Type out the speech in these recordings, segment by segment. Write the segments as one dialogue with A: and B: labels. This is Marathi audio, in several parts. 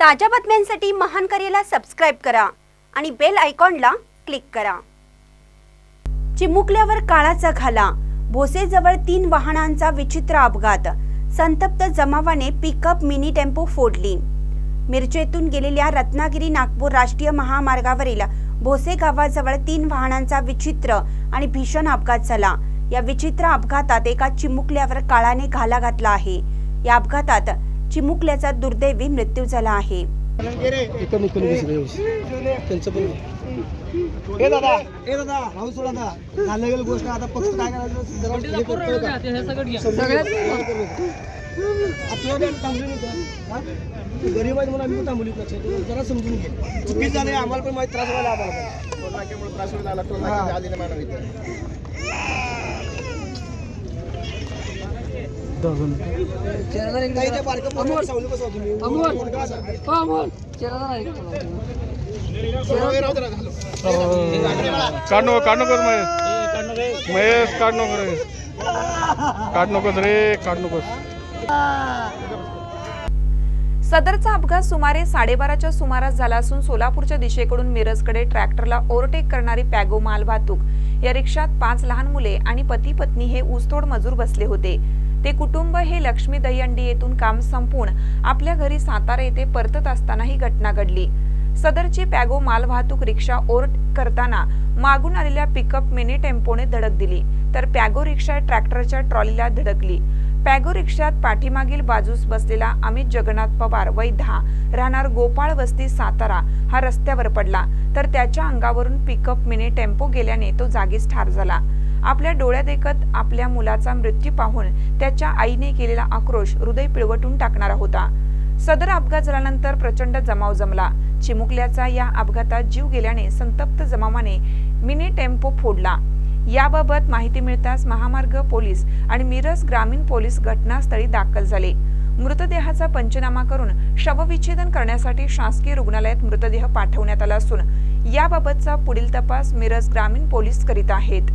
A: ताज्या बातम्यांसाठी महान करेला सबस्क्राईब करा आणि बेल आयकॉनला क्लिक करा. चिमुकल्यावर काळाचा घाला. भोसेजवळ तीन वाहनांचा विचित्र अपघात. संतप्त जमावाने पिकअप मिनी टेम्पो फोडली. मिरजेतून गेलेल्या रत्नागिरी नागपूर राष्ट्रीय महामार्गावरील भोसे गावाजवळ तीन वाहनांचा विचित्र आणि भीषण अपघात झाला. या विचित्र अपघातात एका चिमुकल्यावर काळाने घाला घातला आहे. या अपघातात चिमुकल्याचा दुर्दैवी मृत्यू झाला आहे.
B: त्यांचं पण ए दादा. ए दादा राहू सोडा गोष्ट आता पक्ष काय करायचं? जरा? समजून गरीब म्हणून आम्ही. जरा घे. चुकीच झाले आम्हाला पण माहिती त्रास व्हायला आम्हाला पण. हा. नाही, ते
C: काढ नको काढ नकोस महेश. महेश काढ नको रे. काढ नकोस रे काढ नकोस.
D: सदरचा अपघात सुमारे साडेबाराच्या सुमारास झाला असून सोलापूरच्या दिशेकडून मिरजकडे ट्रॅक्टरला ओव्हरटेक करणारी पॅगो माल वाहतूक या रिक्षात पाच लहान मुले आणि पती पत्नी हे ऊसतोड मजूर बसले होते. ते कुटुंब हे लक्ष्मी दहीहंडी येथून काम संपून आपल्या घरी सातारा येथे परतत असताना ही घटना घडली. सदरची पॅगो माल वाहतूक रिक्षा ओव्हर करताना मागून आलेल्या पिकअप मिनी टेम्पोने धडक दिली तर पॅगो रिक्षा ट्रॅक्टरच्या ट्रॉलीला धडकली. पॅगो रिक्षात पाठीमागील बाजूस बसलेला अमित जगन्नाथ पवार वय दहा राहणार गोपाळ वस्ती सातारा हा रस्त्यावर पडला तर त्याच्या अंगावरून पिकअप मिनी टेम्पो गेल्याने तो जागीच ठार झाला. आपल्या डोळ्यात देखत आपल्या मुलाचा मृत्यू पाहून त्याच्या आईने केलेला आक्रोश हृदय पिळवटून टाकणारा होता. सदर अपघात झाल्यानंतर प्रचंड जमाव जमला. चिमुकल्याचा या अपघातात जीव गेल्याने संतप्त जमावाने मिनी टेम्पो फोडला. याबाबत माहिती मिळताच महामार्ग पोलीस आणि मिरज ग्रामीण पोलीस घटनास्थळी दाखल झाले. मृतदेहाचा पंचनामा करून शवविच्छेदन करण्यासाठी शासकीय रुग्णालयात मृतदेह पाठवण्यात आला असून याबाबतचा पुढील तपास मिरज ग्रामीण पोलीस करीत आहेत.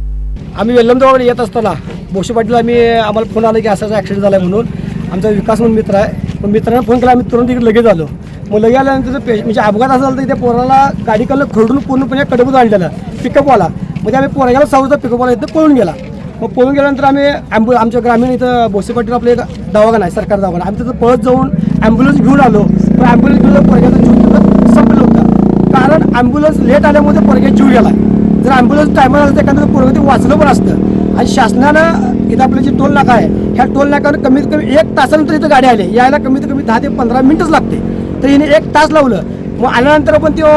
B: आम्ही वेल्लमजवळ येत असताना भोसे पाटील आम्ही आम्हाला फोन आला की असा ॲक्सिडेंट झाला म्हणून. आमचा विकास म्हणून मित्र आहे. पण मित्रांना फोन केला आम्ही तुरंत तिकडे लगेच आलो. मग लगेच आल्यानंतर म्हणजे अपघात असा तर त्या पोराला गाडी कल्लं खरडून पूर्णपणे कडबूत आणलेला पिकअपवाला. म्हणजे आम्ही पोरग्याला सावरचा पिकअपवाला इथं पळून गेला. मग पळून गेल्यानंतर आम्ही ॲम्ब्यु आमच्या ग्रामीण इथं भोसे पाटील आपलं एक दवाखाना आहे सरकारी दवाखाना. आम्ही तिथं पळत जाऊन ॲम्ब्युलन्स घेऊन आलो. पण ॲम्ब्युलन्स घेऊन पोरग्याचा जीव तिथं संपलं होतं. कारण ॲम्ब्युलन्स लेट आल्यामुळे पोरग्या जीव गेला. जर ॲम्ब्युलन्स टायमाला असतं एखादं पोरगं ते वाचलं पण असतं. आणि शासनानं इथं आपलं जे टोल नाका आहे ह्या टोल नाक्यावर कमीत कमी एक तासानंतर इथं गाडी आली. यायला कमीत कमी दहा ते पंधरा मिनिटच लागते. तर हिने एक तास लावलं. मग आल्यानंतर पण तो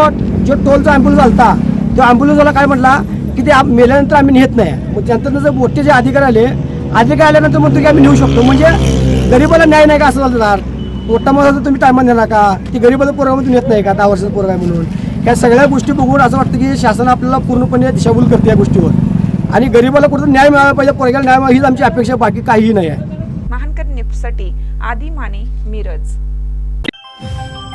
B: जो टोलचा ॲम्ब्युलन्स आलता तो ॲम्ब्युलन्सवाला काय म्हटला की ते मेल्यानंतर आम्ही नेत नाही. मग त्यानंतर जर मोठे जे अधिकारी आले अधिकारी आल्यानंतर म्हणतो की आम्ही नेऊ शकतो. म्हणजे गरीबाला न्याय नाही का असं झालं जाणार मोठा मोठा तुम्ही टायमात देणार का? ती गरीबाचा पोरगामधून येत नाही का? दहा वर्षाचा पोरगा आहे म्हणून. ह्या सगळ्या गोष्टी बघून असं वाटतं की शासन आपल्याला पूर्णपणे दिशाभूल करते या गोष्टीवर. आणि गरीबाला कुठं न्याय मिळाला पाहिजे पोरग्याला न्याय मिळाला हीच आमची अपेक्षा बाकी काहीही नाही आहे.
D: महानकर निपसाठी आदी माने मिरज. Música